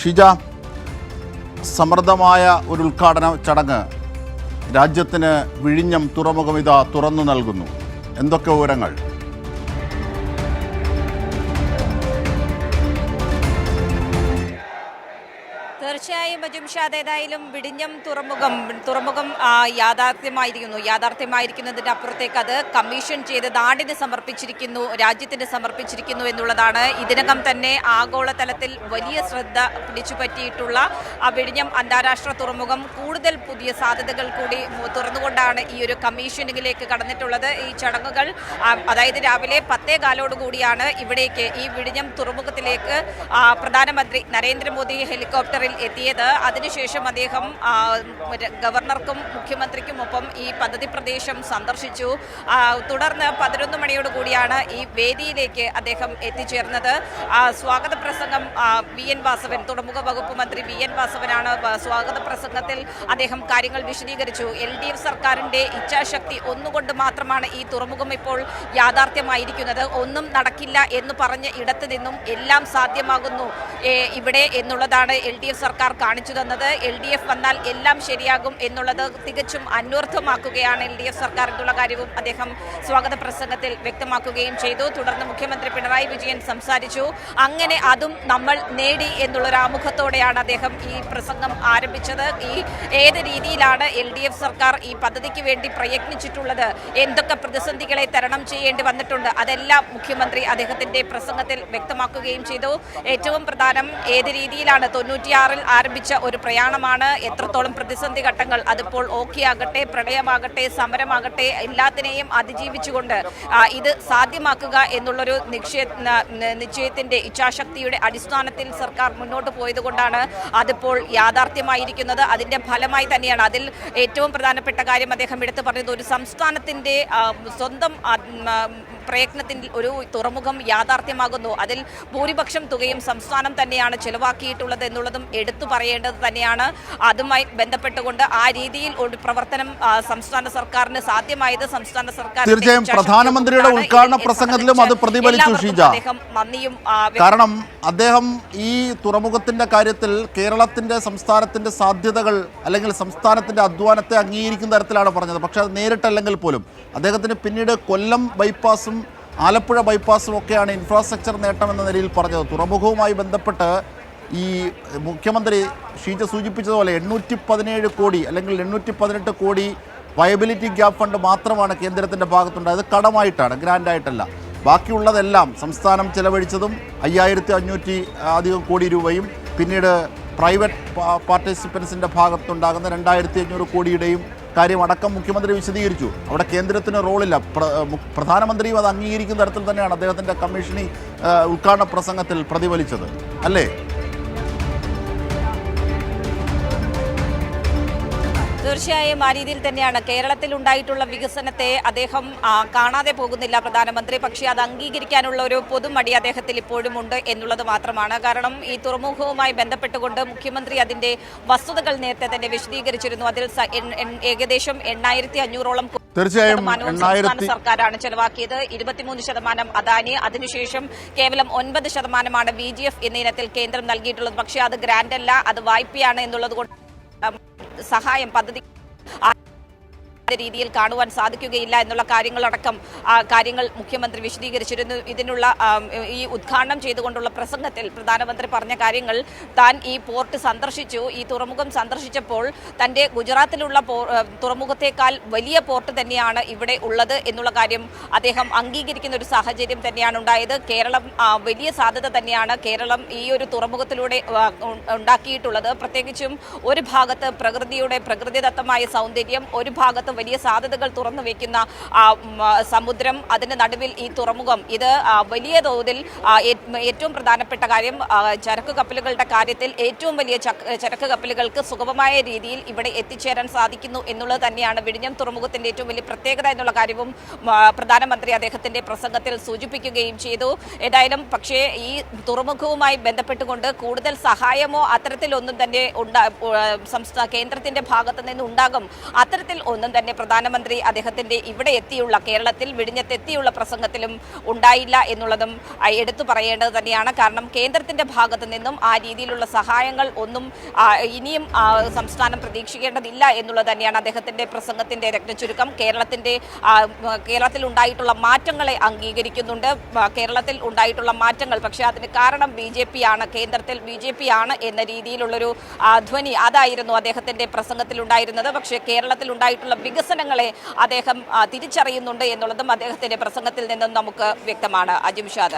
ഷിജ സമൃദ്ധമായ ഒരു ഉദ്ഘാടന ചടങ്ങ് രാജ്യത്തിന് വിഴിഞ്ഞം തുറമുഖം ഇതാ തുറന്നു നൽകുന്നു. എന്തൊക്കെ വിവരങ്ങൾ? തീർച്ചയായും ബജുംഷാദ് ഏതായാലും വിടിഞ്ഞം തുറമുഖം തുറമുഖം യാഥാർത്ഥ്യമായിരിക്കുന്നു. യാഥാർത്ഥ്യമായിരിക്കുന്നതിന്റെ അപ്പുറത്തേക്ക് അത് കമ്മീഷൻ ചെയ്ത് നാടിന് സമർപ്പിച്ചിരിക്കുന്നു രാജ്യത്തിന് സമർപ്പിച്ചിരിക്കുന്നു എന്നുള്ളതാണ്. ഇതിനകം തന്നെ ആഗോളതലത്തിൽ വലിയ ശ്രദ്ധ പിടിച്ചുപറ്റിയിട്ടുള്ള ആ വിഴിഞ്ഞം അന്താരാഷ്ട്ര തുറമുഖം കൂടുതൽ പുതിയ സാധ്യതകൾ കൂടി തുറന്നുകൊണ്ടാണ് ഈ ഒരു കമ്മീഷനിങ്ങിലേക്ക് കടന്നിട്ടുള്ളത്. ഈ ചടങ്ങുകൾ അതായത് രാവിലെ പത്തേ കാലോടുകൂടിയാണ് ഇവിടേക്ക് ഈ വിഴിഞ്ഞം തുറമുഖത്തിലേക്ക് പ്രധാനമന്ത്രി നരേന്ദ്രമോദി ഹെലികോപ്റ്ററിൽ എത്തിയത്. അതിനുശേഷം അദ്ദേഹം ഗവർണർക്കും മുഖ്യമന്ത്രിക്കും ഒപ്പം ഈ പദ്ധതി പ്രദേശം സന്ദർശിച്ചു. തുടർന്ന് പതിനൊന്ന് മണിയോട് കൂടിയാണ് ഈ വേദിയിലേക്ക് അദ്ദേഹം എത്തിച്ചേർന്നത്. സ്വാഗത പ്രസംഗം വി എൻ വാസവൻ തുറമുഖ വകുപ്പ് മന്ത്രി വി എൻ വാസവനാണ് സ്വാഗത പ്രസംഗത്തിൽ അദ്ദേഹം കാര്യങ്ങൾ വിശദീകരിച്ചു. എൽ ഡി എഫ് സർക്കാരിന്റെ ഇച്ഛാശക്തി ഒന്നുകൊണ്ട് മാത്രമാണ് ഈ തുറമുഖം ഇപ്പോൾ യാഥാർത്ഥ്യമായിരിക്കുന്നത്. ഒന്നും നടക്കില്ല എന്ന് പറഞ്ഞ് ഇടത്തു നിന്നും എല്ലാം സാധ്യമാകുന്നു ഇവിടെ എന്നുള്ളതാണ് എൽ ഡി എഫ് സർക്കാർ കാണിച്ചു തന്നത്. എൽ ഡി എഫ് വന്നാൽ എല്ലാം ശരിയാകും എന്നുള്ളത് തികച്ചും അന്വർത്ഥമാക്കുകയാണ് എൽ ഡി എഫ് സർക്കാർ എന്നുള്ള കാര്യവും അദ്ദേഹം സ്വാഗത പ്രസംഗത്തിൽ വ്യക്തമാക്കുകയും ചെയ്തു. തുടർന്ന് മുഖ്യമന്ത്രി പിണറായി വിജയൻ സംസാരിച്ചു. അങ്ങനെ അതും നമ്മൾ നേടി എന്നുള്ളൊരു ആമുഖത്തോടെയാണ് അദ്ദേഹം ഈ പ്രസംഗം ആരംഭിച്ചത്. ഈ ഏത് രീതിയിലാണ് എൽ ഡി എഫ് സർക്കാർ ഈ പദ്ധതിക്ക് വേണ്ടി പ്രയത്നിച്ചിട്ടുള്ളത്? എന്തൊക്കെ പ്രതിസന്ധികളെ തരണം ചെയ്യേണ്ടി വന്നിട്ടുണ്ട്? അതെല്ലാം മുഖ്യമന്ത്രി അദ്ദേഹത്തിന്റെ പ്രസംഗത്തിൽ വ്യക്തമാക്കുകയും ചെയ്തു. ഏറ്റവും പ്രധാനം ഏത് രീതിയിലാണ് തൊണ്ണൂറ്റിയാറിൽ ആരംഭിച്ച ഒരു പ്രയാണമാണ്. എത്രത്തോളം പ്രതിസന്ധി ഘട്ടങ്ങൾ അതിപ്പോൾ ഓക്കെ ആകട്ടെ പ്രളയമാകട്ടെ സമരമാകട്ടെ എല്ലാത്തിനെയും അതിജീവിച്ചുകൊണ്ട് ഇത് സാധ്യമാക്കുക എന്നുള്ളൊരു നിശ്ചയ നിശ്ചയത്തിന്റെ ഇച്ഛാശക്തിയുടെ അടിസ്ഥാനത്തിൽ സർക്കാർ മുന്നോട്ട് പോയതുകൊണ്ടാണ് അതിപ്പോൾ യാഥാർത്ഥ്യമായിരിക്കുന്നത്. അതിന്റെ ഫലമായി തന്നെയാണ് അതിൽ ഏറ്റവും പ്രധാനപ്പെട്ട കാര്യം അദ്ദേഹം എടുത്തു പറഞ്ഞത്. ഒരു സംസ്ഥാനത്തിന്റെ സ്വന്തം പ്രയത്നത്തിൽ ഒരു തുറമുഖം യാഥാർത്ഥ്യമാകുന്നു. അതിൽ ഭൂരിപക്ഷം തുകയും സംസ്ഥാനം തന്നെയാണ് ചെലവാക്കിയിട്ടുള്ളത് എന്നുള്ളതും എടുത്തു പറയേണ്ടത് തന്നെയാണ്. അതുമായി ബന്ധപ്പെട്ടുകൊണ്ട് ആ രീതിയിൽ ഒരു പ്രവർത്തനം സംസ്ഥാന സർക്കാരിന് സാധ്യമായത് സംസ്ഥാന സർക്കാർ തീർച്ചയായും പ്രധാനമന്ത്രിയുടെ ഉദ്ഘാടന പ്രസംഗത്തിലും അത് പ്രതിഫലിച്ചു, ഷീജ. കാരണം അദ്ദേഹം ഈ തുറമുഖത്തിന്റെ കാര്യത്തിൽ കേരളത്തിന്റെ സംസ്ഥാനത്തിന്റെ സാധ്യതകൾ അല്ലെങ്കിൽ സംസ്ഥാനത്തിന്റെ അധ്വാനത്തെ അംഗീകരിക്കുന്ന തരത്തിലാണ് പറഞ്ഞത്. പക്ഷെ അത് നേരിട്ടല്ലെങ്കിൽ പോലും അദ്ദേഹത്തിന് പിന്നീട് കൊല്ലം ബൈപ്പാസും ആലപ്പുഴ ബൈപ്പാസും ഒക്കെയാണ് ഇൻഫ്രാസ്ട്രക്ചർ നേട്ടം എന്ന നിലയിൽ പറഞ്ഞത്. തുറമുഖവുമായി ബന്ധപ്പെട്ട് ഈ മുഖ്യമന്ത്രി ഷീജ സൂചിപ്പിച്ചതുപോലെ എണ്ണൂറ്റി പതിനേഴ് കോടി അല്ലെങ്കിൽ എണ്ണൂറ്റി പതിനെട്ട് കോടി വയബിലിറ്റി ഗ്യാപ്പ് ഫണ്ട് മാത്രമാണ് കേന്ദ്രത്തിന്റെ ഭാഗത്തുണ്ട് അത് കടമായിട്ടാണ് ഗ്രാൻഡായിട്ടല്ല. ബാക്കിയുള്ളതെല്ലാം സംസ്ഥാനം ചെലവഴിച്ചതും അയ്യായിരത്തി അഞ്ഞൂറ്റി അധികം കോടി രൂപയും പിന്നീട് പ്രൈവറ്റ് പാർട്ടിസിപ്പൻസിന്റെ ഭാഗത്തുണ്ടാകുന്ന രണ്ടായിരത്തി അഞ്ഞൂറ് കോടിയുടെയും കാര്യം അടക്കം മുഖ്യമന്ത്രി വിശദീകരിച്ചു. അവിടെ കേന്ദ്രത്തിന് റോളില്ല. പ്രധാനമന്ത്രിയും അത് അംഗീകരിക്കുന്ന തരത്തിൽ തന്നെയാണ് അദ്ദേഹത്തിന്റെ കമ്മീഷനി ഉദ്ഘാടന പ്രസംഗത്തിൽ പ്രതിഫലിച്ചത്. അല്ലേ? തീർച്ചയായും ആ രീതിയിൽ തന്നെയാണ് കേരളത്തിൽ ഉണ്ടായിട്ടുള്ള വികസനത്തെ അദ്ദേഹം കാണാതെ പോകുന്നില്ല പ്രധാനമന്ത്രി. പക്ഷേ അത് അംഗീകരിക്കാനുള്ള ഒരു പൊതുമടി അദ്ദേഹത്തിൽ ഇപ്പോഴും ഉണ്ട് എന്നുള്ളത് മാത്രമാണ്. കാരണം ഈ തുറമുഖവുമായി ബന്ധപ്പെട്ടുകൊണ്ട് മുഖ്യമന്ത്രി അതിന്റെ വസ്തുതകൾ നേരത്തെ തന്നെ വിശദീകരിച്ചിരുന്നു. അതിൽ ഏകദേശം എണ്ണായിരത്തി അഞ്ഞൂറോളം തീർച്ചയായും സംസ്ഥാന സർക്കാരാണ് ചെലവാക്കിയത്. ഇരുപത്തിമൂന്ന് ശതമാനം അദാനി അതിനുശേഷം കേവലം ഒൻപത് ശതമാനമാണ് ബി ജി എഫ് എന്ന ഇനത്തിൽ കേന്ദ്രം നൽകിയിട്ടുള്ളത്. പക്ഷേ അത് ഗ്രാന്റ് അല്ല അത് വായ്പയാണ് എന്നുള്ളത് കൊണ്ട് സഹായം പദ്ധതി. രീതിയിൽ കാണുവാൻ സാധിക്കുകയില്ല എന്നുള്ള കാര്യങ്ങളടക്കം കാര്യങ്ങൾ മുഖ്യമന്ത്രി വിശദീകരിച്ചിരുന്നു. ഇതിനുള്ള ഈ ഉദ്ഘാടനം ചെയ്തുകൊണ്ടുള്ള പ്രസംഗത്തിൽ പ്രധാനമന്ത്രി പറഞ്ഞ കാര്യങ്ങൾ താൻ ഈ പോർട്ട് സന്ദർശിച്ചു. ഈ തുറമുഖം സന്ദർശിച്ചപ്പോൾ തന്റെ ഗുജറാത്തിലുള്ള തുറമുഖത്തേക്കാൾ വലിയ പോർട്ട് തന്നെയാണ് ഇവിടെ ഉള്ളത് എന്നുള്ള കാര്യം അദ്ദേഹം അംഗീകരിക്കുന്ന ഒരു സാഹചര്യം തന്നെയാണ് ഉണ്ടായത്. കേരളം വലിയ സാധ്യത തന്നെയാണ് കേരളം ഈ ഒരു തുറമുഖത്തിലൂടെ ഉണ്ടാക്കിയിട്ടുള്ളത്. പ്രത്യേകിച്ചും ഒരു ഭാഗത്ത് പ്രകൃതിയുടെ പ്രകൃതിദത്തമായ സൗന്ദര്യം ഒരു ഭാഗത്ത് വലിയ സാധ്യതകൾ തുറന്നു വയ്ക്കുന്ന സമുദ്രം അതിന്റെ നടുവിൽ ഈ തുറമുഖം. ഇത് വലിയ തോതിൽ ഏറ്റവും പ്രധാനപ്പെട്ട കാര്യം ചരക്ക് കപ്പലുകളുടെ കാര്യത്തിൽ ഏറ്റവും വലിയ ചരക്ക് കപ്പലുകൾക്ക് സുഗമമായ രീതിയിൽ ഇവിടെ എത്തിച്ചേരാൻ സാധിക്കുന്നു എന്നുള്ളത് തന്നെയാണ് വിഴിഞ്ഞം തുറമുഖത്തിന്റെ ഏറ്റവും വലിയ പ്രത്യേകത എന്നുള്ള കാര്യവും പ്രധാനമന്ത്രി അദ്ദേഹത്തിന്റെ പ്രസംഗത്തിൽ സൂചിപ്പിക്കുകയും ചെയ്തു. ഏതായാലും പക്ഷേ ഈ തുറമുഖവുമായി ബന്ധപ്പെട്ടുകൊണ്ട് കൂടുതൽ സഹായമോ അത്തരത്തിലൊന്നും തന്നെ ഉണ്ടാ സംസ്ഥാന കേന്ദ്രത്തിന്റെ ഭാഗത്തു നിന്ന് ഉണ്ടാകും. അത്തരത്തിൽ ഒന്നും തന്നെ തന്നെ പ്രധാനമന്ത്രി അദ്ദേഹത്തിന്റെ ഇവിടെ എത്തിയുള്ള കേരളത്തിൽ വിഴിഞ്ഞത്തെത്തിയുള്ള പ്രസംഗത്തിലും ഉണ്ടായില്ല എന്നുള്ളതും എടുത്തു പറയേണ്ടത് തന്നെയാണ്. കാരണം കേന്ദ്രത്തിന്റെ ഭാഗത്തു നിന്നും ആ രീതിയിലുള്ള സഹായങ്ങൾ ഒന്നും ഇനിയും സംസ്ഥാനം പ്രതീക്ഷിക്കേണ്ടതില്ല എന്നുള്ളത് തന്നെയാണ് അദ്ദേഹത്തിന്റെ പ്രസംഗത്തിന്റെ രക്തചുരുക്കം കേരളത്തിന്റെ കേരളത്തിൽ ഉണ്ടായിട്ടുള്ള മാറ്റങ്ങളെ അംഗീകരിക്കുന്നുണ്ട്. കേരളത്തിൽ ഉണ്ടായിട്ടുള്ള മാറ്റങ്ങൾ പക്ഷേ അതിന് കാരണം ബി ജെ പി ആണ്. കേന്ദ്രത്തിൽ ബി ജെ പി ആണ് എന്ന രീതിയിലുള്ളൊരു ധ്വനി അതായിരുന്നു അദ്ദേഹത്തിന്റെ പ്രസംഗത്തിൽ ഉണ്ടായിരുന്നത് പക്ഷേ കേരളത്തിൽ ഉണ്ടായിട്ടുള്ള വികസനങ്ങളെ അദ്ദേഹം തിരിച്ചറിയുന്നുണ്ട് എന്നുള്ളതും അദ്ദേഹത്തിന്റെ പ്രസംഗത്തിൽ നിന്നും നമുക്ക് വ്യക്തമാണ്. അജിംഷാദ്